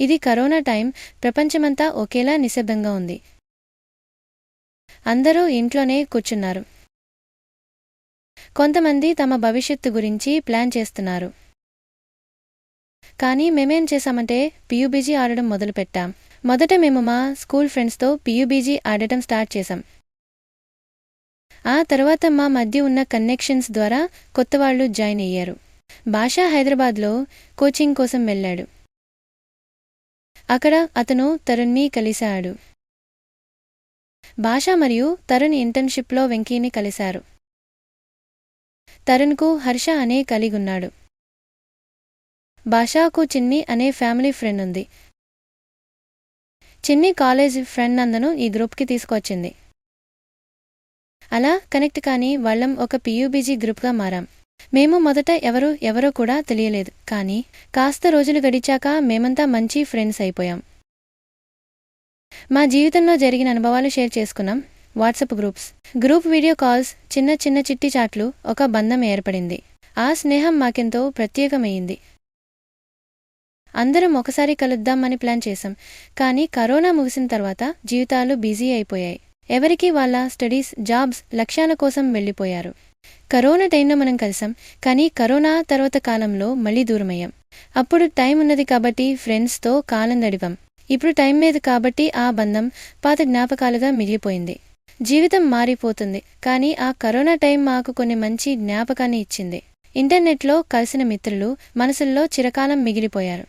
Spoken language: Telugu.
ఇది కరోనా టైం ప్రపంచమంతా ఒకేలా నిశ్శబ్దంగా ఉంది. అందరూ ఇంట్లోనే కూర్చున్నారు. కొంతమంది తమ భవిష్యత్తు గురించి ప్లాన్ చేస్తున్నారు. కానీ మేమేం చేశామంటే పియూబీజీ ఆడడం మొదలుపెట్టాం. మొదట మేము మా స్కూల్ ఫ్రెండ్స్తో పియూబీజీ ఆడటం స్టార్ట్ చేశాం. ఆ తర్వాత మా మధ్య ఉన్న కనెక్షన్స్ ద్వారా కొత్తవాళ్ళు జాయిన్ అయ్యారు. భాషా హైదరాబాద్లో కోచింగ్ కోసం వెళ్ళాడు. అక్కడ అతను తరుణ్ని కలిశాడు. భాష మరియు తరుణ్ ఇంటర్న్షిప్లో వెంకీని కలిశారు. తరుణ్కు హర్ష అనే కలిగున్నాడు. భాషాకు చిన్ని అనే ఫ్యామిలీ ఫ్రెండ్ ఉంది. చిన్ని కాలేజ్ ఫ్రెండ్ నందను ఈ గ్రూప్కి తీసుకొచ్చింది. అలా కనెక్ట్ కానీ వాళ్ళం ఒక పియూబీజీ గ్రూప్గా మారాం. మేము మొదట ఎవరు ఎవరో కూడా తెలియలేదు. కానీ కాస్త రోజులు గడిచాక మేమంతా మంచి ఫ్రెండ్స్ అయిపోయాం. మా జీవితంలో జరిగిన అనుభవాలు షేర్ చేసుకున్నాం. WhatsApp groups. Group video calls చిన్న చిన్న చిట్టి చాట్లు ఒక బంధం ఏర్పడింది. ఆ స్నేహం మాకెంతో ప్రత్యేకమైంది. అందరం ఒకసారి కలుద్దామని ప్లాన్ చేశాం. కానీ కరోనా ముగిసిన తర్వాత జీవితాలు బిజీ అయిపోయాయి. ఎవరికి వాళ్ళ స్టడీస్ జాబ్స్ లక్ష్యాల కోసం వెళ్ళిపోయారు. కరోనా టైంలో మనం కలిసాం కానీ కరోనా తర్వాత కాలంలో మళ్ళీ దూరమయ్యాం. అప్పుడు టైం ఉన్నది కాబట్టి ఫ్రెండ్స్తో కాలం గడిపాం ఇప్పుడు టైం లేదు కాబట్టి ఆ బంధం పాత జ్ఞాపకాలుగా మిగిలిపోయింది. జీవితం మారిపోతుంది కానీ ఆ కరోనా టైం మాకు కొన్ని మంచి జ్ఞాపకాన్ని ఇచ్చింది. ఇంటర్నెట్లో కలిసిన మిత్రులు మనసుల్లో చిరకాలం మిగిలిపోయారు.